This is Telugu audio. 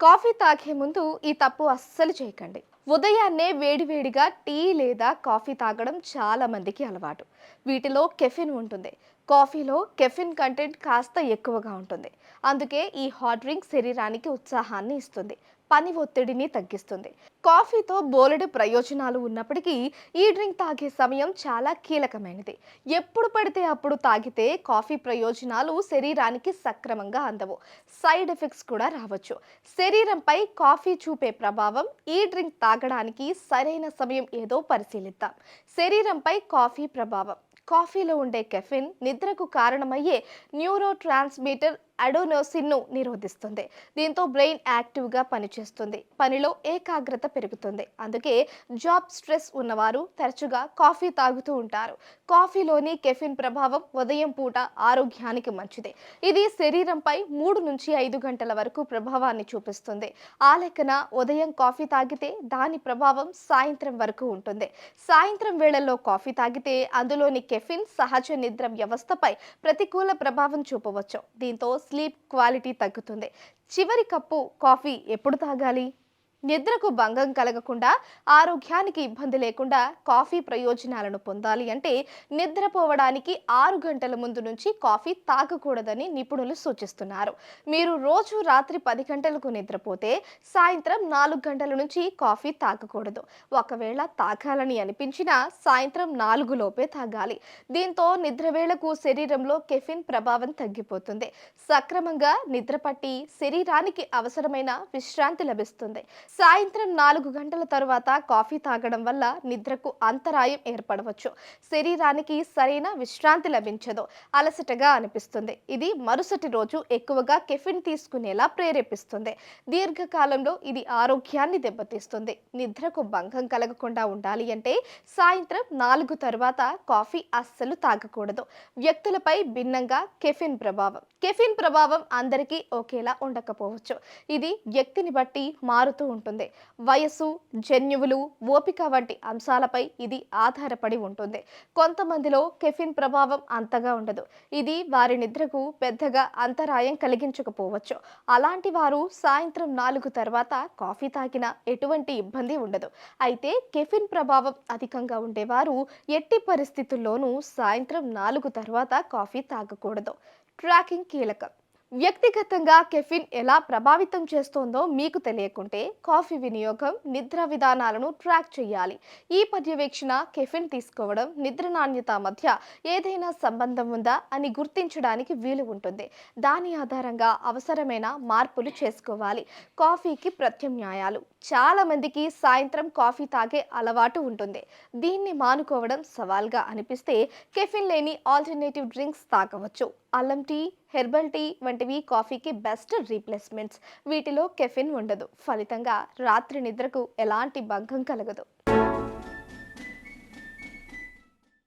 కాఫీ తాగే ముందు ఈ తప్పు అస్సలు చేయకండి. ఉదయాన్నే వేడివేడిగా టీ లేదా కాఫీ తాగడం చాలా మందికి అలవాటు. వీటిలో కెఫిన్ ఉంటుంది. కాఫీలో కెఫిన్ కంటెంట్ కాస్త ఎక్కువగా ఉంటుంది. అందుకే ఈ హాట్ డ్రింక్ శరీరానికి ఉత్సాహాన్ని ఇస్తుంది. పని ఒత్తిడిని తగ్గిస్తుంది. కాఫీతో బోలెడు ప్రయోజనాలు ఉన్నప్పటికీ ఈ డ్రింక్ తాగే సమయం చాలా కీలకమైనది. ఎప్పుడు పడితే అప్పుడు తాగితే కాఫీ ప్రయోజనాలు శరీరానికి సక్రమంగా అందవు. సైడ్ ఎఫెక్ట్స్ కూడా రావచ్చు. శరీరంపై కాఫీ చూపే ప్రభావం ఈ డ్రింక్ తాగడానికి సరైన సమయం ఏదో పరిశీలిద్దాం. శరీరంపై కాఫీ ప్రభావం. కాఫీలో ఉండే కెఫిన్ నిద్రకు కారణమయ్యే న్యూరో ట్రాన్స్మిటర్ అడోనోసిన్ను నిరోధిస్తుంది. దీంతో బ్రెయిన్ యాక్టివ్గా పనిచేస్తుంది. పనిలో ఏకాగ్రత పెరుగుతుంది. అందుకే జాబ్ స్ట్రెస్ ఉన్నవారు తరచుగా కాఫీ తాగుతూ ఉంటారు. కాఫీలోని కెఫిన్ ప్రభావం ఉదయం పూట ఆరోగ్యానికి మంచిది. ఇది శరీరంపై మూడు నుంచి ఐదు గంటల వరకు ప్రభావాన్ని చూపిస్తుంది. ఆ లెక్కన ఉదయం కాఫీ తాగితే దాని ప్రభావం సాయంత్రం వరకు ఉంటుంది. సాయంత్రం వేళల్లో కాఫీ తాగితే అందులోని కెఫిన్ సహజ నిద్ర వ్యవస్థపై ప్రతికూల ప్రభావం చూపవచ్చు. దీంతో స్లీప్ క్వాలిటీ తగ్గుతుంది. చివరి కప్పు కాఫీ ఎప్పుడు తాగాలి? నిద్రకు భంగం కలగకుండా ఆరోగ్యానికి ఇబ్బంది లేకుండా కాఫీ ప్రయోజనాలను పొందాలి అంటే నిద్రపోవడానికి ఆరు గంటల ముందు నుంచి కాఫీ తాగకూడదని నిపుణులు సూచిస్తున్నారు. మీరు రోజు రాత్రి పది గంటలకు నిద్రపోతే సాయంత్రం నాలుగు గంటల నుంచి కాఫీ తాగకూడదు. ఒకవేళ తాగాలని అనిపించినా సాయంత్రం నాలుగు లోపే తాగాలి. దీంతో నిద్రవేళకు శరీరంలో కెఫిన్ ప్రభావం తగ్గిపోతుంది. సక్రమంగా నిద్ర పట్టి శరీరానికి అవసరమైన విశ్రాంతి లభిస్తుంది. సాయంత్రం నాలుగు గంటల తరువాత కాఫీ తాగడం వల్ల నిద్రకు అంతరాయం ఏర్పడవచ్చు. శరీరానికి సరైన విశ్రాంతి లభించదు. అలసటగా అనిపిస్తుంది. ఇది మరుసటి రోజు ఎక్కువగా కెఫిన్ తీసుకునేలా ప్రేరేపిస్తుంది. దీర్ఘకాలంలో ఇది ఆరోగ్యాన్ని దెబ్బతీస్తుంది. నిద్రకు భంగం కలగకుండా ఉండాలి అంటే సాయంత్రం నాలుగు తరువాత కాఫీ అస్సలు తాగకూడదు. వ్యక్తులపై భిన్నంగా కెఫిన్ ప్రభావం. కెఫిన్ ప్రభావం అందరికీ ఒకేలా ఉండకపోవచ్చు. ఇది వ్యక్తిని బట్టి మారుతూ ఉంటుంది. వయస్సు జన్యువులు ఓపిక వంటి అంశాలపై ఇది ఆధారపడి ఉంటుంది. కొంతమందిలో కెఫిన్ ప్రభావం అంతగా ఉండదు. ఇది వారి నిద్రకు పెద్దగా అంతరాయం కలిగించకపోవచ్చు. అలాంటి వారు సాయంత్రం నాలుగు తర్వాత కాఫీ తాగినా ఎటువంటి ఇబ్బంది ఉండదు. అయితే కెఫిన్ ప్రభావం అధికంగా ఉండేవారు ఎట్టి పరిస్థితుల్లోనూ సాయంత్రం నాలుగు తర్వాత కాఫీ తాగకూడదు. ట్రాకింగ్ కీలకం. వ్యక్తిగతంగా కెఫిన్ ఎలా ప్రభావితం చేస్తోందో మీకు తెలియకుంటే కాఫీ వినియోగం నిద్ర విధానాలను ట్రాక్ చేయాలి. ఈ పర్యవేక్షణ కెఫిన్ తీసుకోవడం నిద్ర నాణ్యత మధ్య ఏదైనా సంబంధం ఉందా అని గుర్తించడానికి వీలు ఉంటుంది. దాని ఆధారంగా అవసరమైన మార్పులు చేసుకోవాలి. కాఫీకి ప్రత్యామ్నాయాలు. చాలామందికి సాయంత్రం కాఫీ తాగే అలవాటు ఉంటుంది. దీన్ని మానుకోవడం సవాల్గా అనిపిస్తే కెఫిన్ లేని ఆల్టర్నేటివ్ డ్రింక్స్ తాగవచ్చు. అల్లం టీ హెర్బల్ టీ వంటివి కాఫీకి బెస్ట్ రీప్లేస్మెంట్స్. వీటిలో కెఫిన్ ఉండదు. ఫలితంగా రాత్రి నిద్రకు ఎలాంటి భంగం కలగదు.